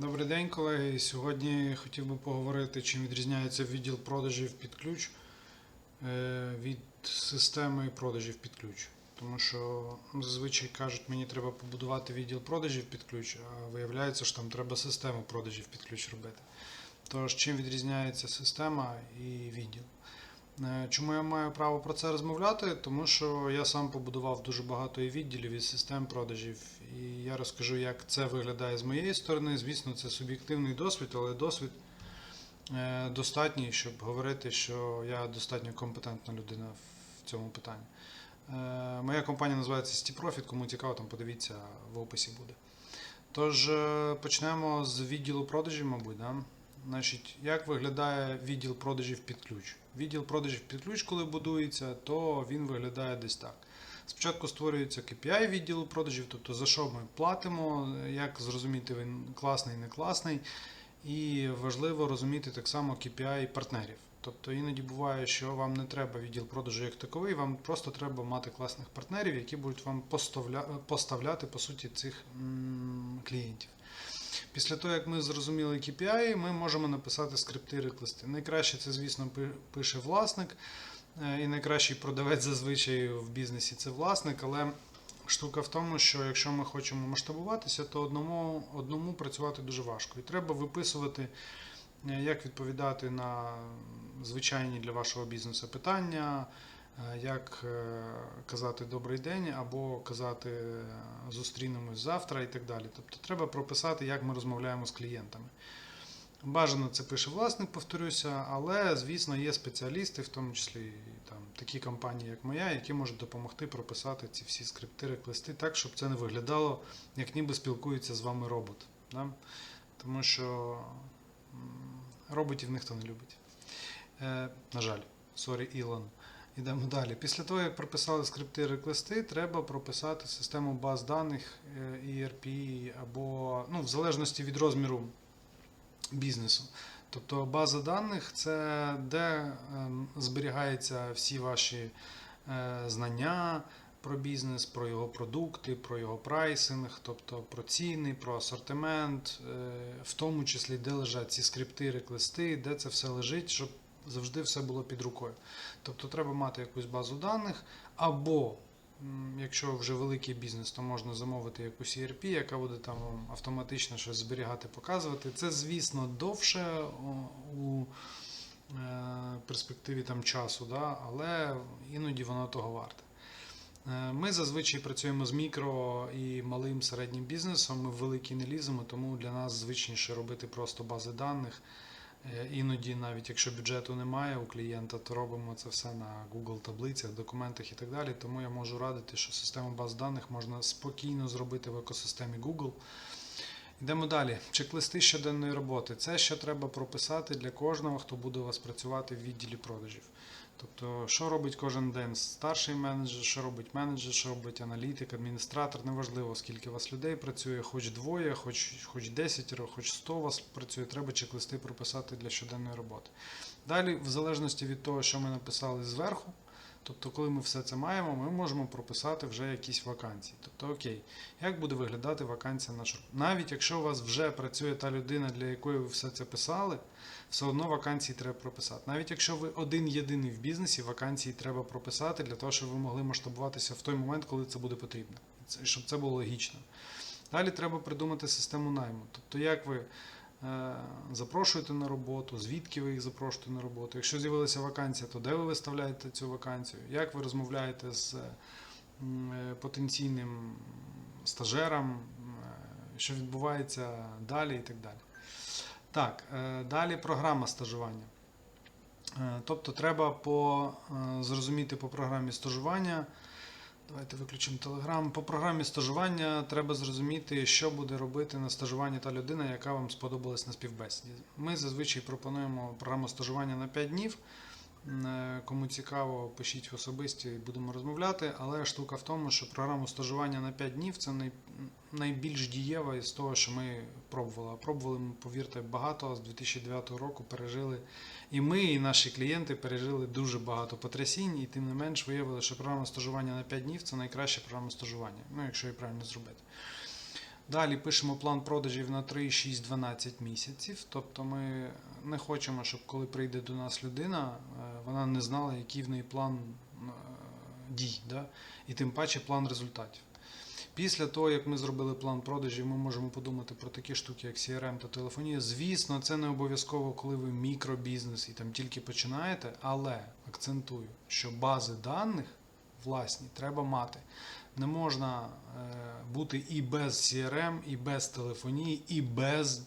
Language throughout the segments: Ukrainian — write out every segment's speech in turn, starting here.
Добрий день, колеги. Сьогодні хотів би поговорити, чим відрізняється відділ продажів під ключ е, від системи продажів під ключ. Тому що ну, зазвичай кажуть, мені треба побудувати відділ продажів під ключ, а виявляється, що там треба систему продажів під ключ робити. Тож, чим відрізняється система і відділ? Е, Чому я маю право про це розмовляти? Тому що я сам побудував дуже багато і відділів і систем продажів, і я розкажу, як це виглядає з моєї сторони. Звісно, це суб'єктивний досвід, але досвід е, достатній, щоб говорити, що я достатньо компетентна людина в цьому питанні. Е, Моя компанія називається StiProfit, кому цікаво, там подивіться, в описі буде. Тож почнемо з відділу продажів, мабуть. Да? Значить, як виглядає відділ продажів під ключ? Відділ продажів під ключ, коли будується, то він виглядає десь так. Спочатку створюється KPI відділу продажів, тобто за що ми платимо, як зрозуміти він класний, не класний. І важливо розуміти так само KPI партнерів. Тобто іноді буває, що вам не треба відділ продажу як таковий, вам просто треба мати класних партнерів, які будуть вам поставля- поставляти по суті цих клієнтів. Після того, як ми зрозуміли KPI, ми можемо написати скрипти реклисти. Найкраще це, звісно, пише власник, е, і найкращий продавець зазвичай в бізнесі це власник, але штука в тому, що якщо ми хочемо масштабуватися, то одному, одному працювати дуже важко. І треба виписувати, е, як відповідати на звичайні для вашого бізнесу питання, як е, казати добрий день або казати зустрінемось завтра і так далі. Тобто треба прописати, як ми розмовляємо з клієнтами. Бажано це пише власник, повторюся, але звісно є спеціалісти, в тому числі там такі компанії, як моя, які можуть допомогти прописати ці всі скрипти, реклисти так, щоб це не виглядало, як ніби спілкується з вами робот. Да? Тому що роботів ніхто не любить. Е, на жаль, сорі, Ілон. Йдемо далі. Після того, як прописали скрипти реклисти, треба прописати систему баз даних е, ERP або ну, в залежності від розміру бізнесу. Тобто база даних це де ем, зберігаються всі ваші е, знання про бізнес, про його продукти, про його прайсинг, тобто про ціни, про асортимент, е, в тому числі де лежать ці скрипти, реклисти, де це все лежить, щоб завжди все було під рукою. Тобто треба мати якусь базу даних, або якщо вже великий бізнес, то можна замовити якусь ERP, яка буде там автоматично щось зберігати, показувати. Це, звісно, довше у е, перспективі там часу, да? але іноді воно того варте. Е, Ми зазвичай працюємо з мікро і малим середнім бізнесом. Ми в великий не ліземо, тому для нас звичніше робити просто бази даних. Е, Іноді, навіть якщо бюджету немає у клієнта, то робимо це все на Google таблицях, документах і так далі. Тому я можу радити, що систему баз даних можна спокійно зробити в екосистемі Google. Йдемо далі. Чек-листи щоденної роботи. Це ще треба прописати для кожного, хто буде у вас працювати в відділі продажів. Тобто, що робить кожен день старший менеджер, що робить менеджер, що робить аналітик, адміністратор, неважливо, скільки у вас людей працює, хоч двоє, хоч, хоч десятеро, хоч сто у вас працює, треба чек-листи прописати для щоденної роботи. Далі, в залежності від того, що ми написали зверху, тобто, коли ми все це маємо, ми можемо прописати вже якісь вакансії. Тобто, окей, як буде виглядати вакансія на шур? Навіть якщо у вас вже працює та людина, для якої ви все це писали, все одно вакансії треба прописати. Навіть якщо ви один єдиний в бізнесі, вакансії треба прописати для того, щоб ви могли масштабуватися в той момент, коли це буде потрібно, щоб це було логічно. Далі треба придумати систему найму. Тобто, як ви запрошуєте на роботу, звідки ви їх запрошуєте на роботу. Якщо з'явилася вакансія, то де ви виставляєте цю вакансію? Як ви розмовляєте з е, потенційним стажером, е, що відбувається далі і так далі. Так, е, далі програма стажування. Е, Тобто треба по, е, зрозуміти по програмі стажування. Давайте виключимо Телеграм. По програмі стажування треба зрозуміти, що буде робити на стажуванні та людина, яка вам сподобалась на співбесіді. Ми зазвичай пропонуємо програму стажування на 5 днів. Е, Кому цікаво, пишіть в особисті, будемо розмовляти. Але штука в тому, що програму стажування на 5 днів це найбільш дієва із того, що ми пробували. А пробували повірте, багато з 2009 року пережили. І ми, і наші клієнти пережили дуже багато потрясінь, і тим не менш виявили, що програма стажування на 5 днів це найкраща програма стажування, ну якщо її правильно зробити. Далі пишемо план продажів на 3, 6, 12 місяців. Тобто ми не хочемо, щоб коли прийде до нас людина, е, вона не знала, який в неї план е, дій, да? і тим паче план результатів. Після того, як ми зробили план продажів, ми можемо подумати про такі штуки, як CRM та телефонія. Звісно, це не обов'язково, коли ви мікробізнес і там тільки починаєте, але акцентую, що бази даних власні треба мати. Не можна е, бути і без CRM, і без телефонії, і без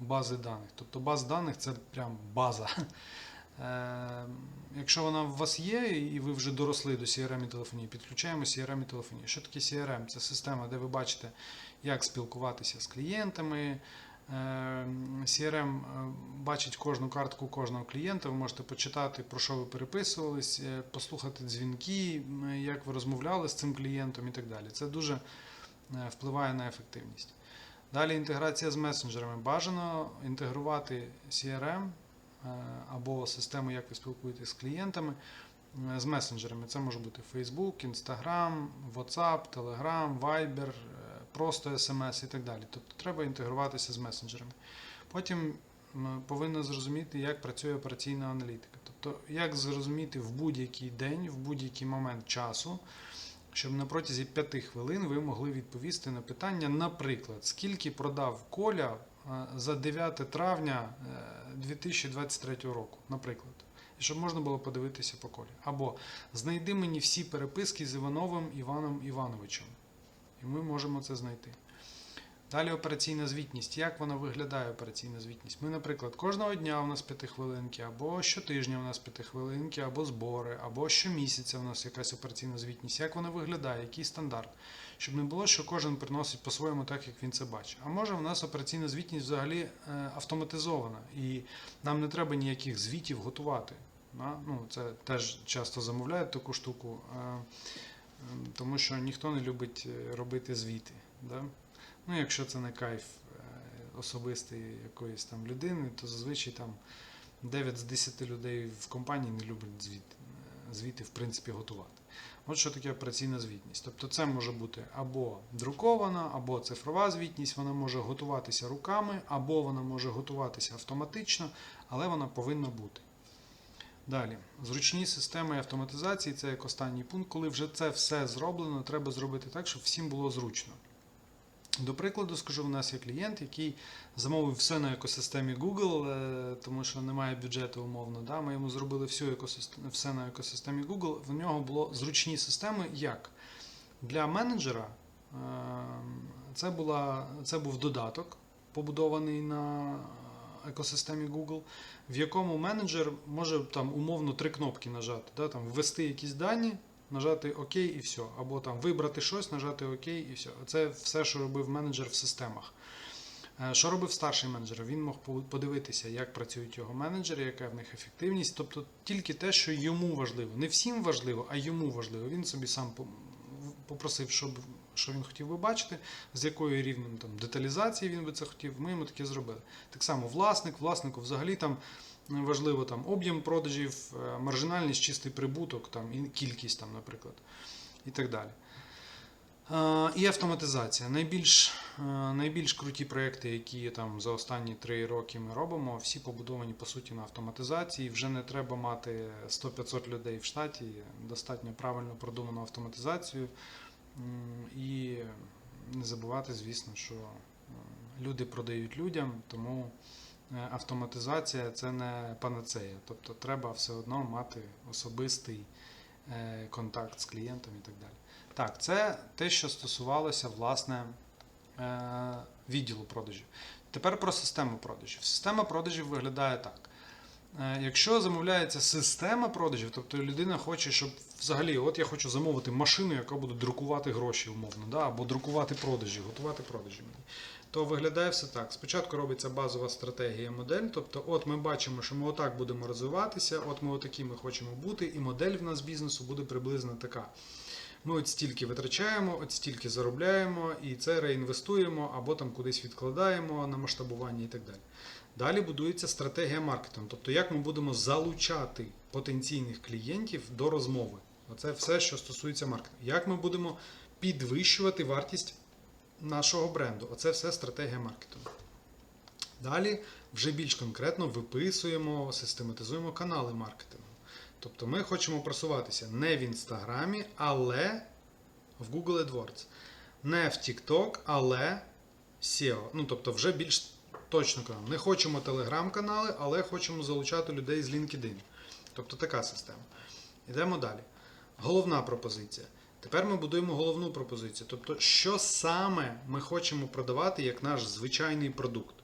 бази даних. Тобто база даних це прям база. Е, Якщо вона у вас є, і ви вже доросли до CRM і телефонії, підключаємо CRM і телефонію. Що таке CRM? Це система, де ви бачите, як спілкуватися з клієнтами. Е, CRM е, бачить кожну картку кожного клієнта. Ви можете почитати, про що ви переписувались, е, послухати дзвінки, як ви розмовляли з цим клієнтом і так далі. Це дуже впливає на ефективність. Далі інтеграція з месенджерами. Бажано інтегрувати CRM е, або систему, як ви спілкуєтесь з клієнтами з месенджерами. Це може бути Facebook, Instagram, WhatsApp, Telegram, Viber, просто SMS і так далі. Тобто треба інтегруватися з месенджерами. Потім м, повинно зрозуміти, як працює операційна аналітика. Тобто, як зрозуміти в будь-який день, в будь-який момент часу, щоб на протязі 5 хвилин ви могли відповісти на питання, наприклад, скільки продав Коля е, за 9 травня е, 2023 року, наприклад. Щоб можна було подивитися по колі. Або знайди мені всі переписки з Івановим Іваном Івановичем. І ми можемо це знайти. Далі операційна звітність. Як вона виглядає, операційна звітність? Ми, наприклад, кожного дня у нас п'ятихвилинки, або щотижня у нас п'ятихвилинки, або збори, або щомісяця у нас якась операційна звітність. Як вона виглядає, який стандарт? Щоб не було, що кожен приносить по-своєму так, як він це бачить. А може в нас операційна звітність взагалі е, автоматизована, і нам не треба ніяких звітів готувати. Ну, це теж часто замовляють таку штуку, е, тому що ніхто не любить е, робити звіти. Да? Ну, якщо це не кайф е, особистий якоїсь там людини, то зазвичай там 9 з 10 людей в компанії не люблять звіт, е, звіти, в принципі, готувати. От що таке операційна звітність. Тобто це може бути або друкована, або цифрова звітність, вона може готуватися руками, або вона може готуватися автоматично, але вона повинна бути. Далі, зручні системи автоматизації це як останній пункт, коли вже це все зроблено, треба зробити так, щоб всім було зручно. До прикладу, скажу, у нас є клієнт, який замовив все на екосистемі Google, е, тому що немає бюджету умовно. Да? Ми йому зробили всю екосистему, все на екосистемі Google. В нього було зручні системи, як для менеджера е, це, була, це був додаток, побудований на екосистемі Google, в якому менеджер може там умовно три кнопки нажати, да? там, ввести якісь дані нажати ОК і все. Або там вибрати щось, нажати ОК і все. Це все, що робив менеджер в системах. Е, Що робив старший менеджер? Він мог подивитися, як працюють його менеджери, яка в них ефективність. Тобто тільки те, що йому важливо. Не всім важливо, а йому важливо. Він собі сам попросив, щоб, що він хотів би бачити, з якою рівнем там, деталізації він би це хотів. Ми йому таке зробили. Так само власник, власнику взагалі там важливо там об'єм продажів, е, маржинальність, чистий прибуток, там і кількість, там, наприклад, і так далі. Е, І автоматизація. Найбільш, е, найбільш круті проекти, які там за останні три роки ми робимо, всі побудовані по суті на автоматизації. Вже не треба мати 100-500 людей в штаті, достатньо правильно продуману автоматизацію. І не забувати, звісно, що люди продають людям, тому е, автоматизація це не панацея. Тобто треба все одно мати особистий е, контакт з клієнтом і так далі. Так, це те, що стосувалося власне е, відділу продажів. Тепер про систему продажів. Система продажів виглядає так. Е, Якщо замовляється система продажів, тобто людина хоче, щоб взагалі, от я хочу замовити машину, яка буде друкувати гроші, умовно, да, або друкувати продажі, готувати продажі мені. То виглядає все так. Спочатку робиться базова стратегія модель. Тобто, от ми бачимо, що ми отак будемо розвиватися, от ми отакі ми хочемо бути, і модель в нас бізнесу буде приблизно така. Ми от стільки витрачаємо, от стільки заробляємо, і це реінвестуємо або там кудись відкладаємо на масштабування і так далі. Далі будується стратегія маркетингу, тобто як ми будемо залучати потенційних клієнтів до розмови. Оце все, що стосується маркетингу. Як ми будемо підвищувати вартість нашого бренду. Оце все стратегія маркетингу. Далі вже більш конкретно виписуємо, систематизуємо канали маркетингу. Тобто ми хочемо просуватися не в Інстаграмі, але в Google AdWords. Не в TikTok, але SEO. Ну, тобто, вже більш точно канал. Не хочемо телеграм-канали, але хочемо залучати людей з LinkedIn. Тобто така система. Йдемо далі. Головна пропозиція. Тепер ми будуємо головну пропозицію. Тобто, що саме ми хочемо продавати як наш звичайний продукт.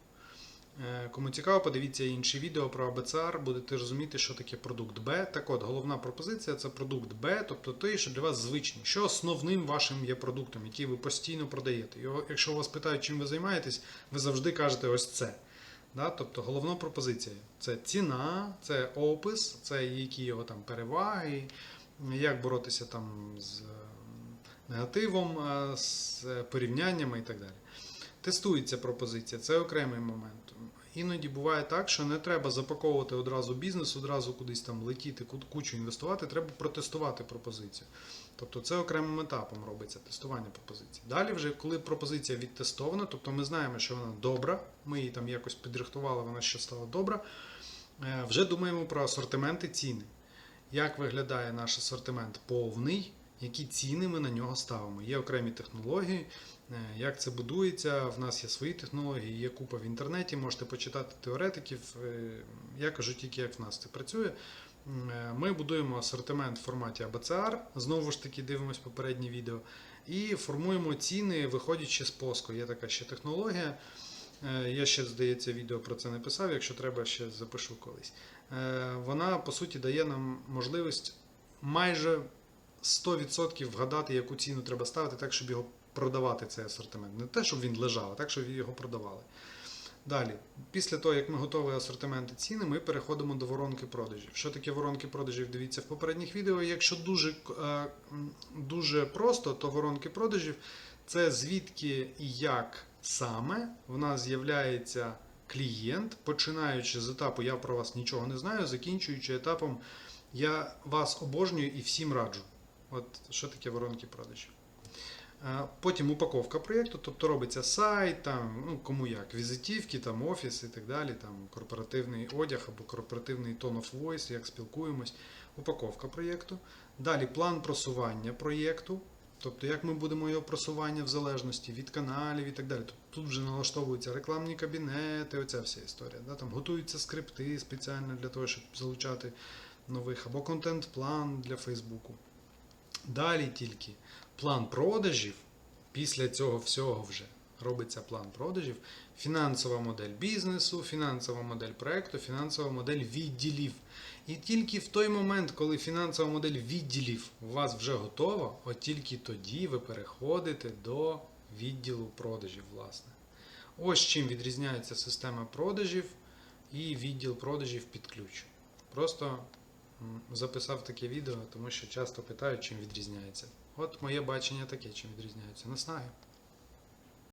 Е, Кому цікаво, подивіться інші відео про АБЦР, будете розуміти, що таке продукт Б. Так от, головна пропозиція це продукт Б, тобто той, що для вас звичний. Що основним вашим є продуктом, який ви постійно продаєте. Його, якщо вас питають, чим ви займаєтесь, ви завжди кажете ось це. Да? Тобто головна пропозиція це ціна, це опис, це які його там переваги, як боротися там з е, негативом, е, з порівняннями і так далі. Тестується пропозиція, це окремий момент. Іноді буває так, що не треба запаковувати одразу бізнес, одразу кудись там летіти, ку- кучу інвестувати, треба протестувати пропозицію. Тобто це окремим етапом робиться тестування пропозиції. Далі, вже коли пропозиція відтестована, тобто ми знаємо, що вона добра, ми її там якось підрихтували, вона ще стала добра. е, Вже думаємо про асортименти ціни. Як виглядає наш асортимент повний, які ціни ми на нього ставимо. Є окремі технології, е, як це будується. В нас є свої технології, є купа в інтернеті. Можете почитати теоретиків. Е, Я кажу тільки, як в нас це працює. Е, Ми будуємо асортимент в форматі ABCR, знову ж таки дивимось попереднє відео, і формуємо ціни, виходячи з поску. Є така ще технологія. Я ще, здається, відео про це не писав, якщо треба, ще запишу колись. Вона, по суті, дає нам можливість майже 100% вгадати, яку ціну треба ставити, так, щоб його продавати, цей асортимент. Не те, щоб він лежав, а так, щоб його продавали. Далі, після того, як ми готові асортимент і ціни, ми переходимо до воронки продажів. Що таке воронки продажів? Дивіться в попередніх відео. Якщо дуже, е, дуже просто, то воронки продажів це звідки і як саме в нас з'являється клієнт, починаючи з етапу Я про вас нічого не знаю, закінчуючи етапом Я вас обожнюю і всім раджу. От що таке воронки продажів. Потім упаковка проєкту, тобто робиться сайт, там, ну, кому як, візитівки, там, офіс і так далі, там, корпоративний одяг або корпоративний tone of voice, як спілкуємось, упаковка проєкту. Далі план просування проєкту, тобто як ми будемо його просування в залежності від каналів і так далі. Тут вже налаштовуються рекламні кабінети, оця вся історія. Да? Там готуються скрипти спеціально для того, щоб залучати нових, або контент-план для Фейсбуку. Далі тільки план продажів, після цього всього вже робиться план продажів, фінансова модель бізнесу, фінансова модель проекту, фінансова модель відділів. І тільки в той момент, коли фінансова модель відділів у вас вже готова, от тільки тоді ви переходите до відділу продажів, власне. Ось чим відрізняється система продажів і відділ продажів під ключ. Просто записав таке відео, тому що часто питають, чим відрізняється. От моє бачення таке, чим відрізняється. Наснаги.